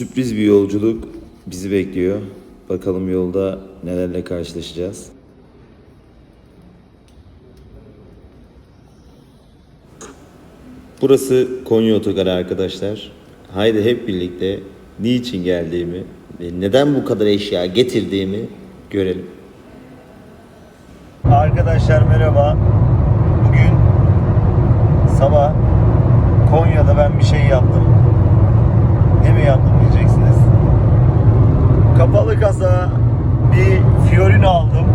Sürpriz bir yolculuk bizi bekliyor. Bakalım yolda nelerle karşılaşacağız. Burası Konya Otogarı arkadaşlar. Haydi hep birlikte niçin geldiğimi ve neden bu kadar eşya getirdiğimi görelim. Arkadaşlar merhaba. Bugün sabah Konya'da ben bir şey yaptım. Ne mi yaptım diyeceksiniz. Kapalı kasa bir Fiorino aldım.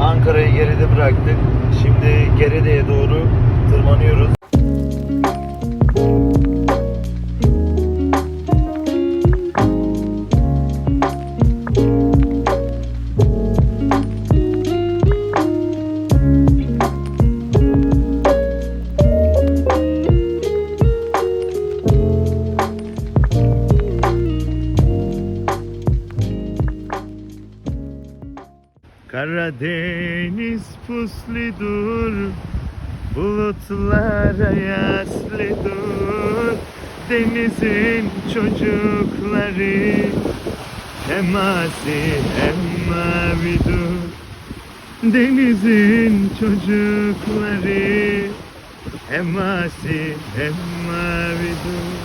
Ankara'yı geride bıraktık. Şimdi Geride'ye doğru tırmanıyoruz. Hem asi hem mavidur Denizin çocukları. Hem asi hem mavidur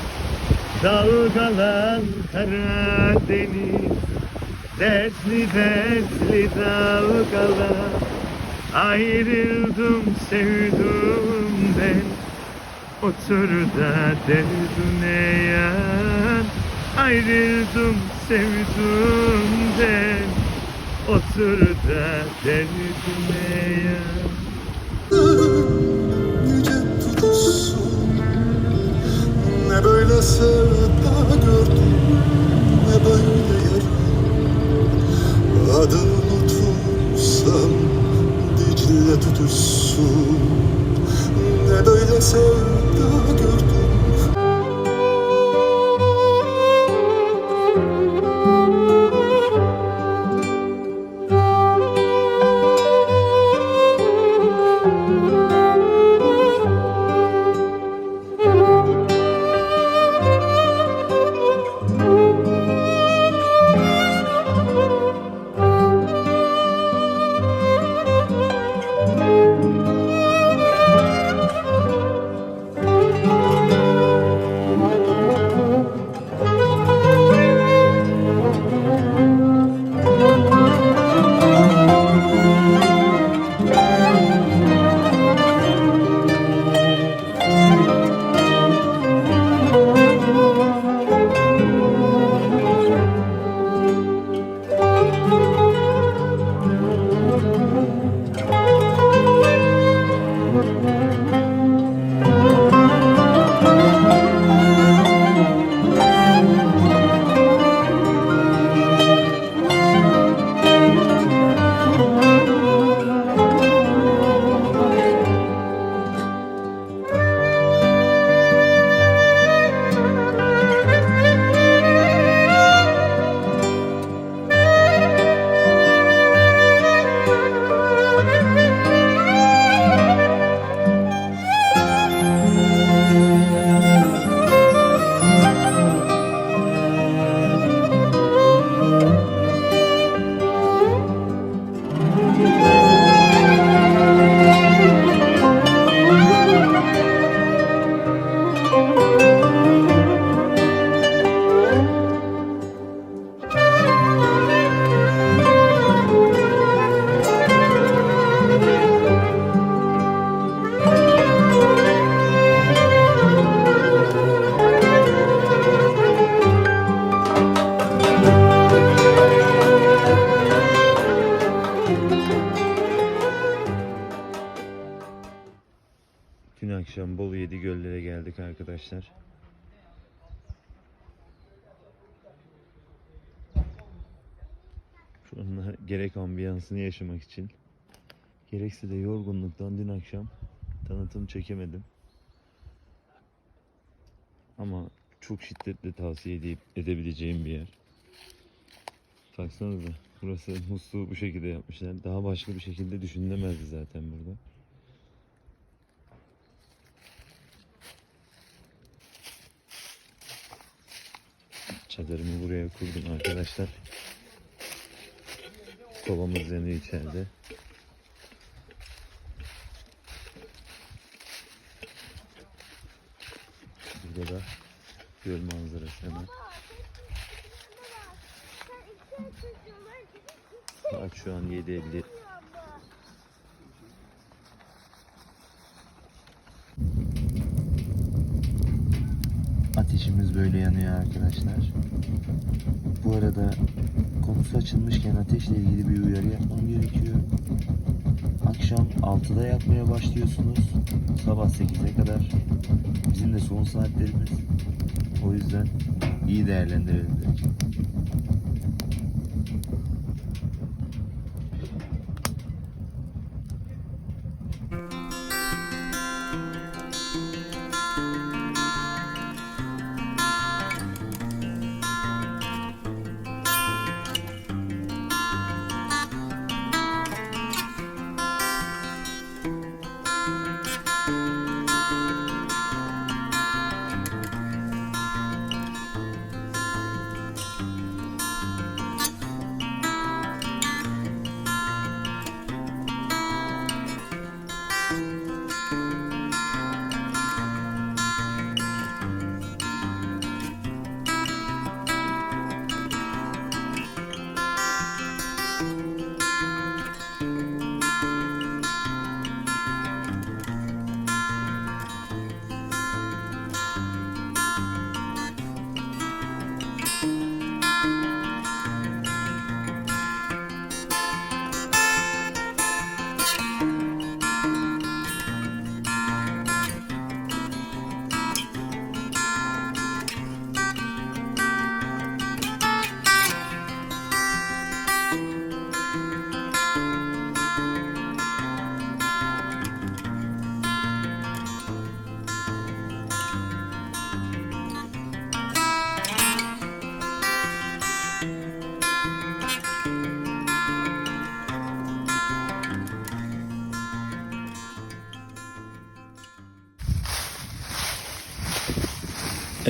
Dalgalan Karadeniz. Dertli dertli dalgalar. Ayrıldım sevdum ben. Otur da derdine yan Ayrıldım sevdumden Otur da derdine Yüce tutuşsun Ne böyle sevda gördüm Ne böyle yarım. Adını unutursam Dicle tutuşsun Ne böyle sevda gördüm Şu anda gerek ambiyansını yaşamak için gerekse de yorgunluktan dün akşam tanıtım çekemedim. Ama çok şiddetle tavsiye edip edebileceğim bir yer. Baksanıza burası musluğu bu şekilde yapmışlar. Daha başka bir şekilde düşünülemezdi zaten burada. Çadırımı buraya kurdum arkadaşlar. Kovamız yanıyor içeride. Burada da göl manzarası hemen. Saat şu an 7.50. Ateşimiz böyle yanıyor arkadaşlar. Bu arada konusu açılmışken ateşle ilgili bir uyarı yapmam gerekiyor. Akşam 6'da yakmaya başlıyorsunuz. Sabah 8'e kadar. Bizim de son saatlerimiz. O yüzden iyi değerlendirelim dedik.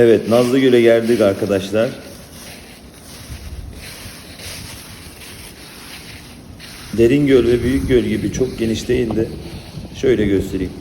Evet Nazlıgöl'e geldik arkadaşlar. Derin göl ve büyük göl gibi çok geniş değil de şöyle göstereyim.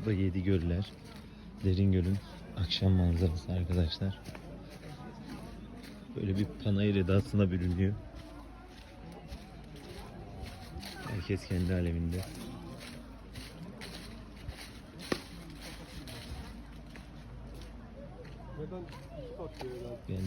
Bu da Yedi Göller. Derin Göl'ün akşam manzarası arkadaşlar. Böyle bir panayır edasına bürünüyor. Herkes kendi aleminde. Yani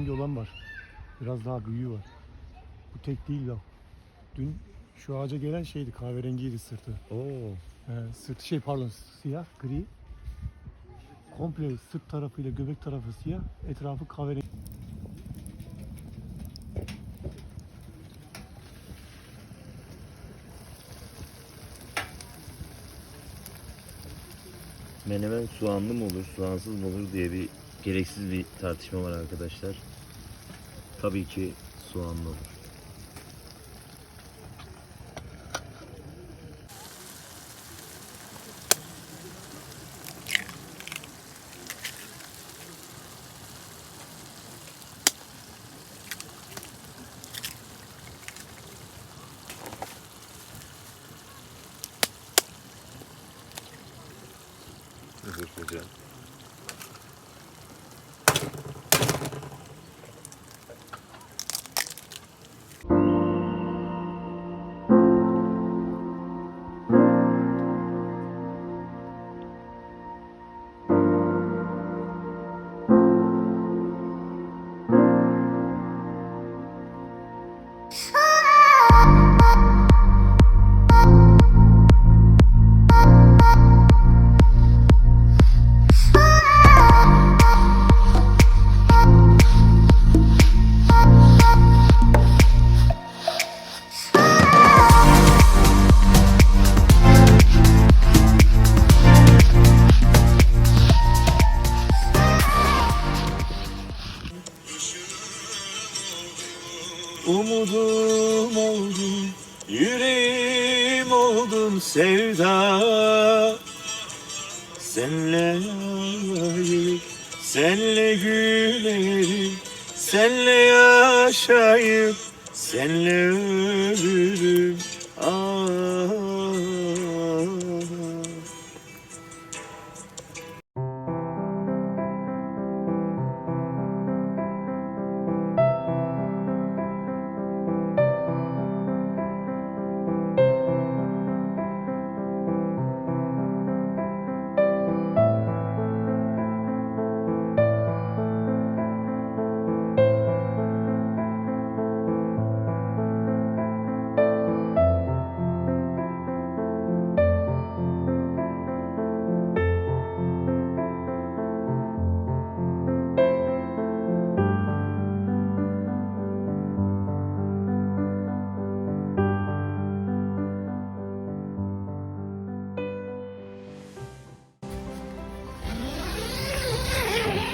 ikinci olan var. Biraz daha büyüğü var. Bu tek değil bak. Dün şu ağaca gelen şeydi kahverengiydi sırtı. Oo. Ee, sırtı şey pardon siyah gri. Komple sırt tarafıyla göbek tarafı siyah. Etrafı kahverengi. Menemen soğanlı mı olur, soğansız mı olur diye bir gereksiz bir tartışma var arkadaşlar. Tabii ki soğanlı olur.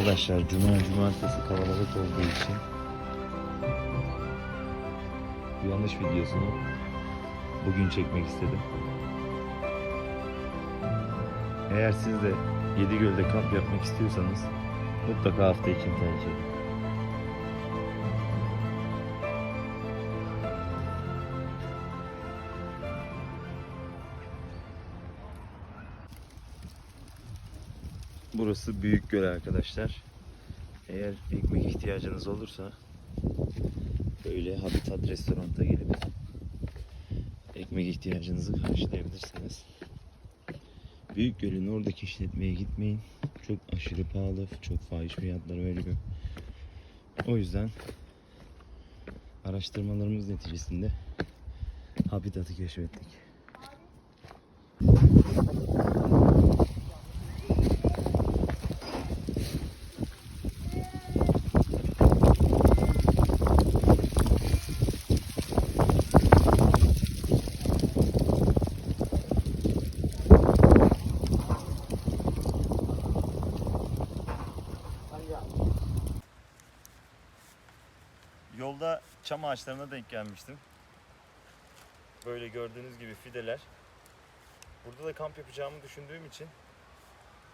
Arkadaşlar cuma cumartesi kalabalık olduğu için uyanış videosunu bugün çekmek istedim. Eğer siz de Yedigöl'de kamp yapmak istiyorsanız mutlaka hafta için tercih edin. Burası büyük göl arkadaşlar. Eğer ekmek ihtiyacınız olursa böyle Habitat restoranta gelip ekmek ihtiyacınızı karşılayabilirsiniz. Büyük gölün oradaki işletmeye gitmeyin. Çok aşırı pahalı, çok fahiş fiyatlar veriyor. O yüzden araştırmalarımız neticesinde Habitat'ı keşfettik. Yolda çam ağaçlarına denk gelmiştim. Böyle gördüğünüz gibi fideler. Burada da kamp yapacağımı düşündüğüm için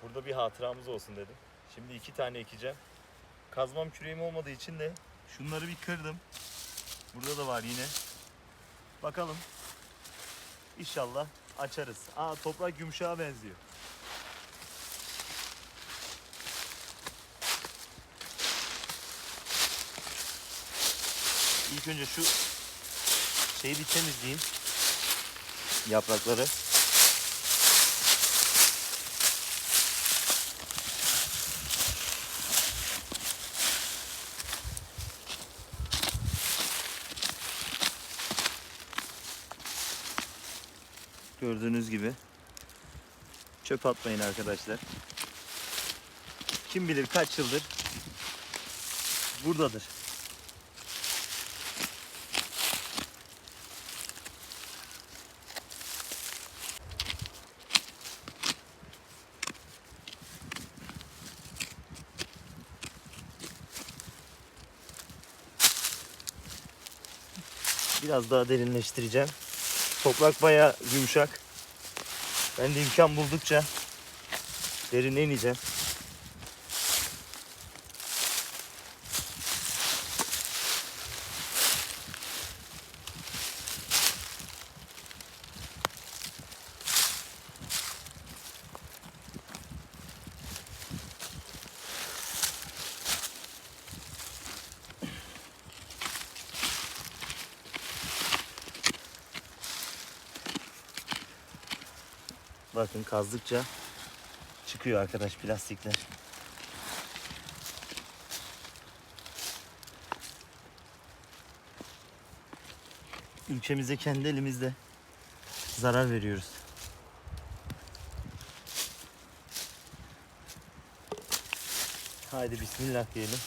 burada bir hatıramız olsun dedim. Şimdi iki tane ekeceğim. Kazmam küreğim olmadığı için de şunları bir kırdım. Burada da var yine. Bakalım. İnşallah açarız. Aa toprak yumuşağa benziyor. İlk önce şu şeyi bir temizleyeyim. Yaprakları. Gördüğünüz gibi çöp atmayın arkadaşlar. Kim bilir kaç yıldır buradadır. Biraz daha derinleştireceğim. Toprak bayağı yumuşak. Ben de imkan buldukça derine ineceğim. Bakın kazdıkça çıkıyor arkadaş plastikler. Ülkemize kendi elimizde zarar veriyoruz. Haydi bismillah diyelim.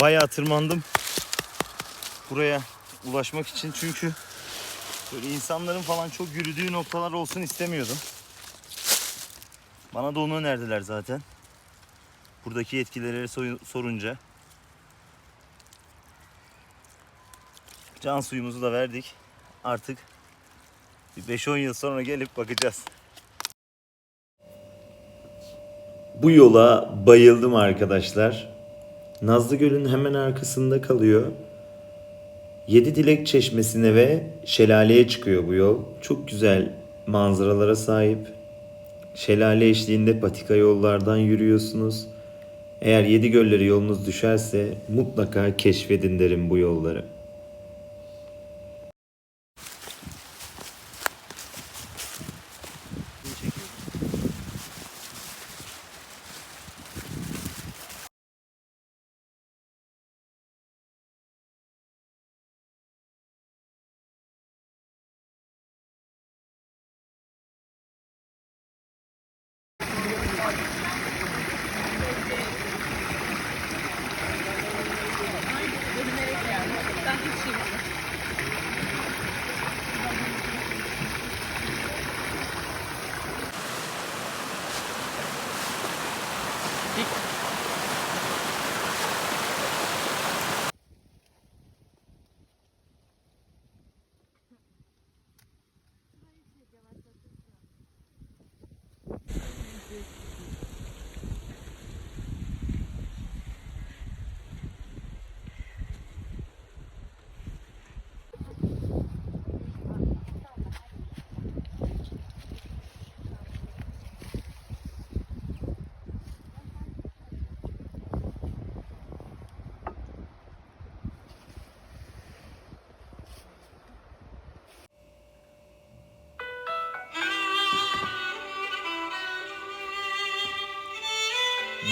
Bayağı tırmandım. Buraya ulaşmak için çünkü böyle insanların falan çok yürüdüğü noktalar olsun istemiyordum. Bana da onu önerdiler zaten. Buradaki yetkililere sorunca. Can suyumuzu da verdik. Artık bir 5-10 yıl sonra gelip bakacağız. Bu yola bayıldım arkadaşlar. Nazlı Göl'ün hemen arkasında kalıyor. Yedi Dilek Çeşmesi'ne ve şelaleye çıkıyor bu yol. Çok güzel manzaralara sahip. Şelale eşliğinde patika yollardan yürüyorsunuz. Eğer Yedi Gölleri yolunuz düşerse mutlaka keşfedin derim bu yolları.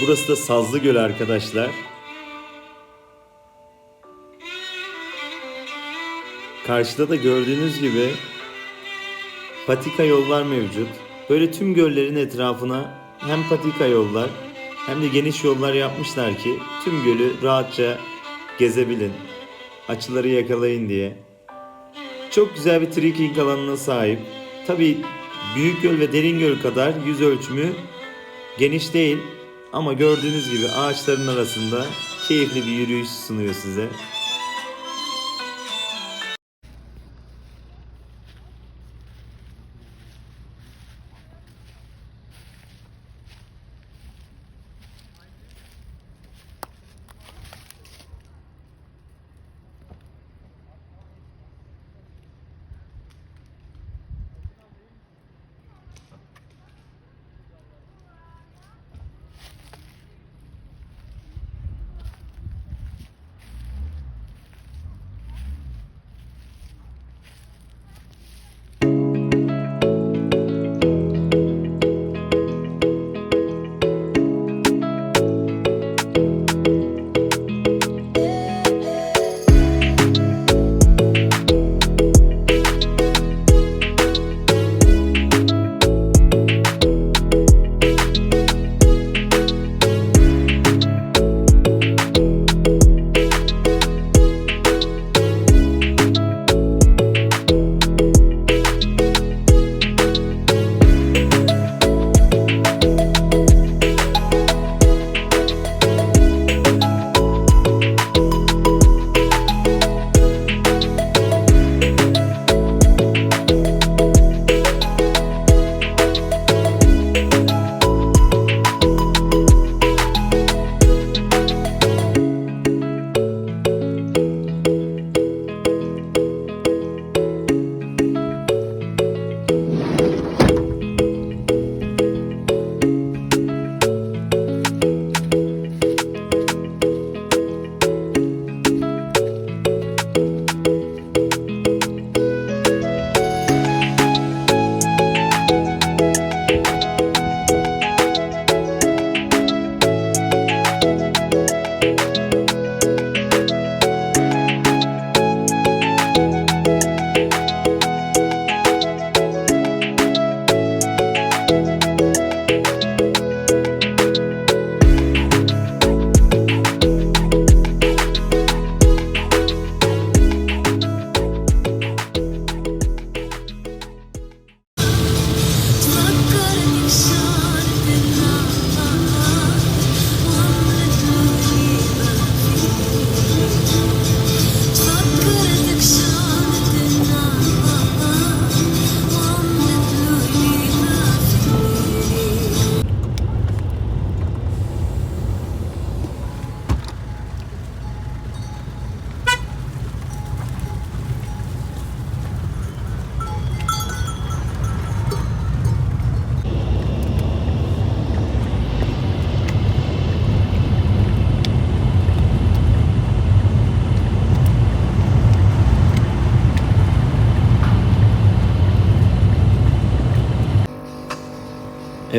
Burası da Sazlı Göl arkadaşlar. Karşıda da gördüğünüz gibi patika yollar mevcut. Böyle tüm göllerin etrafına hem patika yollar hem de geniş yollar yapmışlar ki tüm gölü rahatça gezebilin. Açıları yakalayın diye. Çok güzel bir trekking alanına sahip. Tabi Büyük Göl ve Derin Göl kadar yüz ölçümü geniş değil ama gördüğünüz gibi ağaçların arasında keyifli bir yürüyüş sunuyor size.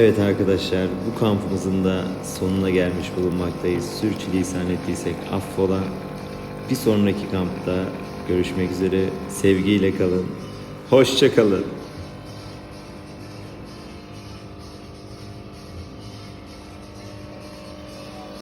Evet arkadaşlar bu kampımızın da sonuna gelmiş bulunmaktayız. Sürçülisan ettiysek affola. Bir sonraki kampta görüşmek üzere. Sevgiyle kalın. Hoşça kalın.